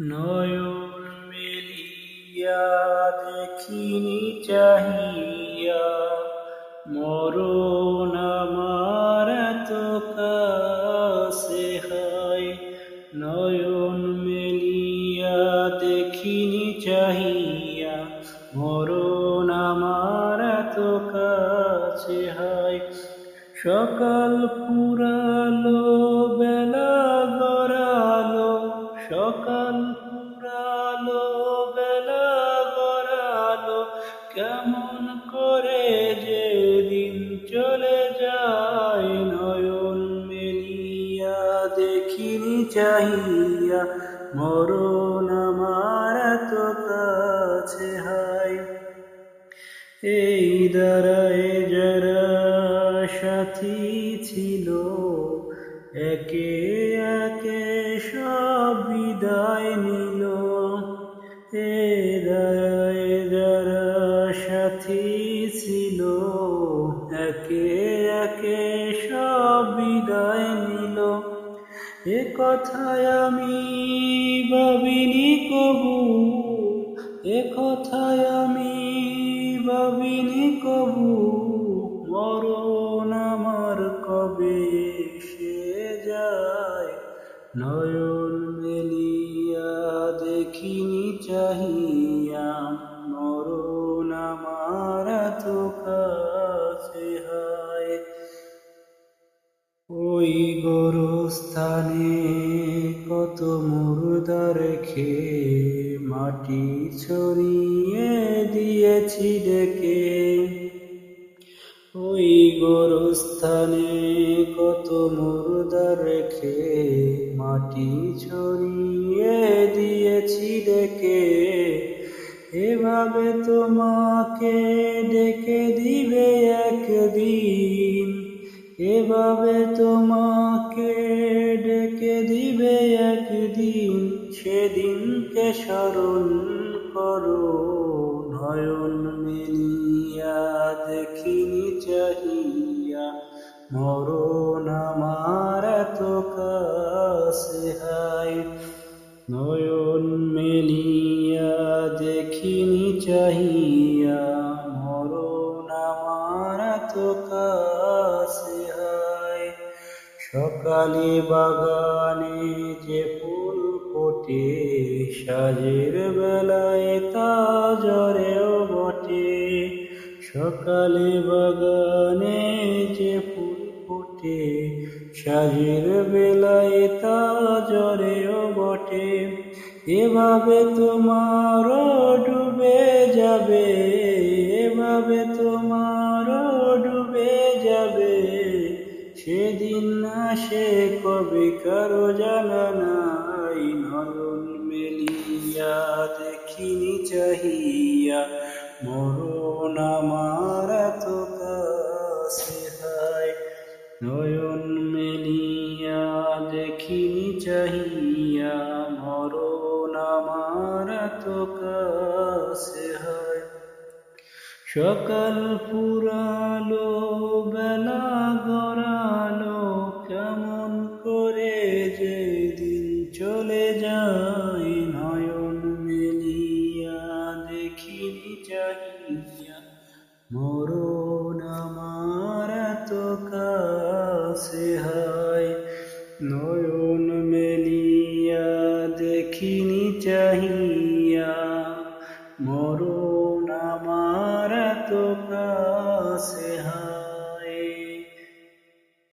নয়ন মেলিয়া দেখিনি চাহিয়া, মরণ আমার এত কাছে হায়। নয়ন মেলিয়া দেখিনি চাহিয়া, মরণ আমার এত কাছে হায়। সকাল পুরালো বেলা কেমন করে যে দিন চলে যায় নয়ন মেলিয়া, দেখিনি চাহিয়া, মরণ আমার এত কাছে হায়। এই দ্বারায় যারা সাথী ছিল, একে একে সব বিদায় নিল। এ দ্বারায় যারা সাথী ছিল। একে একে সব বিদায় নিল। এ কথায় আমি ভাবিনি কবু। এ কথায় আমি ভাবিনি কবু। মরণ আমার কবে সে যায়? নয়ন গোরস্থানে কত মুর্দা রেখে মাটি ছড়িয়ে দিয়েছি ডেকে। ওই গোরস্থানে কত মুর্দা রেখে মাটি ছড়িয়ে দিয়েছি ডেকে। এভাবে তোমাকে ডেকে দিবে একদিন। এভাবে তোমাকে দিবে একদিন, সেদিনকে স্মরণ করো। নয়ন মেলিয়া দেখিনি চাহিয়া, মরণ আমার এত কাছে নয়ন মেলিয়া দেখিনি চাহিয়া, মরণ আমার এত সকালে বাগানে যে ফুল ফোটে, সাজের বেলায় তা জরেও বটে। সকালে বাগানে যে ফুল ফোটে, সাজের বেলায় তা জরেও বটে। এভাবে তোমার ডুবে যাবে, এভাবে সেদিন আসে কবে কারও জানা নাই, নয়ন মেলিয়া দেখিনি চাহিয়া, মরণ আমার এত কাছে হায়। নয়ন মেলিয়া দেখিনি চাহিয়া, মরণ আমার এত কাছে হায়। সকাল পুরালো মরণ আমার তো কাছে হয়। নয়ন মেলিয়া দেখিনি চাহিয়া। মরণ আমার তো কাছে হয়।